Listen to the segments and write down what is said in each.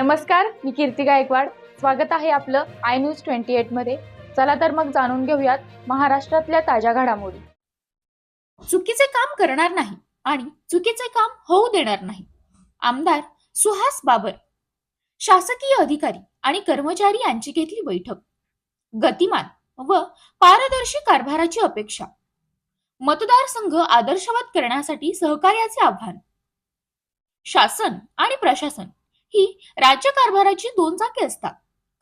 नमस्कार मी कीर्ती गायकवाड. स्वागत आहे आपलं आय न्यूज ट्वेंटी एटमध्ये. चला तर मग जाणून घेऊयात महाराष्ट्रातल्या ताज्या घडामोडी. चुकीचे काम करणार नाही आणि चुकीचे काम होऊ देणार नाही. आमदार सुहास बाबर शासकीय अधिकारी आणि कर्मचारी यांची घेतली बैठक. गतिमान व पारदर्शी कारभाराची अपेक्षा. मतदारसंघ आदर्शवाद करण्यासाठी सहकार्याचे आव्हान. शासन आणि प्रशासन ही राज्य कारभाराची दोन चाके असतात.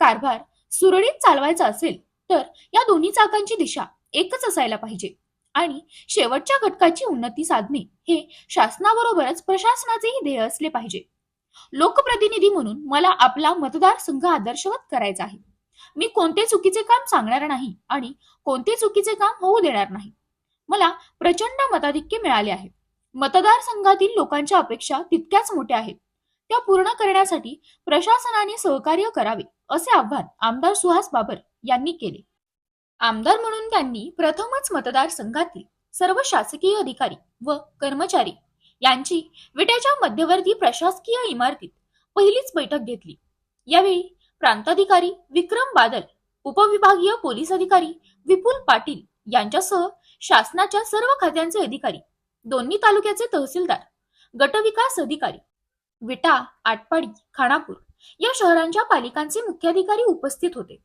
कारभार सुरळीत चालवायचा असेल तर या दोन्ही चाकांची दिशा एकच असायला पाहिजे. आणि शेवटच्या घटकाची उन्नती साधणे हे शासनाबरोबरच प्रशासनाचेही ध्येय असले पाहिजे. लोकप्रतिनिधी म्हणून मला आपला मतदारसंघ आदर्शवत करायचा आहे. मी कोणते चुकीचे काम सांगणार नाही आणि कोणते चुकीचे काम होऊ देणार नाही. मला प्रचंड मताधिक्य मिळाले आहे. मतदारसंघातील लोकांच्या अपेक्षा तितक्याच मोठ्या आहेत. त्या पूर्ण करण्यासाठी प्रशासनाने सहकार्य करावे असे आव्हान आमदार सुहास बाबर यांनी केले. आमदार म्हणून त्यांनी प्रथमच मतदारसंघातील सर्व शासकीय अधिकारी व कर्मचारी यांची विट्याच्या मध्यवर्ती प्रशासकीय इमारतीत पहिलीच बैठक घेतली. यावेळी प्रांताधिकारी विक्रम बादल उपविभागीय पोलीस अधिकारी विपुल पाटील यांच्यासह शासनाच्या सर्व खात्यांचे अधिकारी दोन्ही तालुक्याचे तहसीलदार गटविकास अधिकारी विटा आटपाडी खानापूर या शहरांच्या पालिकांचे मुख्याधिकारी उपस्थित होते.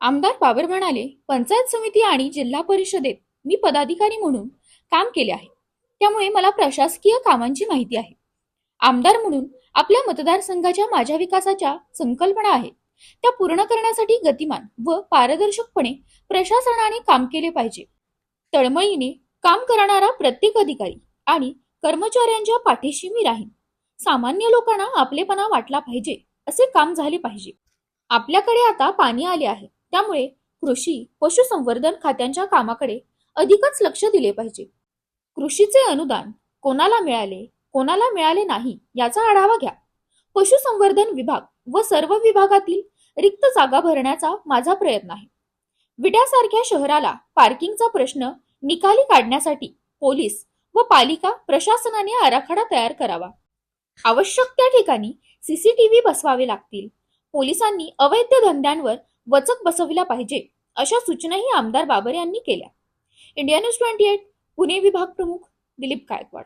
आमदार बाबर म्हणाले पंचायत समिती आणि जिल्हा परिषदेत मी पदाधिकारी म्हणून काम केले आहे. त्यामुळे मला प्रशासकीय कामांची माहिती आहे. आमदार म्हणून आपल्या मतदारसंघाच्या माझ्या विकासाच्या संकल्पना आहेत. त्या पूर्ण करण्यासाठी गतिमान व पारदर्शकपणे प्रशासनाने काम केले पाहिजे. तळमळीने काम करणारा प्रत्येक अधिकारी आणि कर्मचाऱ्यांच्या पाठीशी मी राहीन. सामान्य लोकांना आपलेपणा वाटला पाहिजे असे काम झाले पाहिजे. आपल्याकडे आता पाणी आले आहे. त्यामुळे कृषी पशुसंवर्धन खात्यांच्या कामाकडे अधिकच लक्ष दिले पाहिजे. कृषीचे अनुदान कोणाला मिळाले कोणाला मिळाले नाही याचा आढावा घ्या. पशुसंवर्धन विभाग व सर्व विभागातील रिक्त जागा भरण्याचा माझा प्रयत्न आहे. विड्यासारख्या शहराला पार्किंगचा प्रश्न निकाली काढण्यासाठी पोलीस व पालिका प्रशासनाने आराखडा तयार करावा. आवश्यक त्या ठिकाणी सीसीटीव्ही बसवावे लागतील. पोलिसांनी अवैध धंद्यांवर वचक बसविला पाहिजे अशा सूचनाही आमदार बाबर यांनी केल्या. India News twenty eight Pune विभाग प्रमुख दिलीप गायकवाड.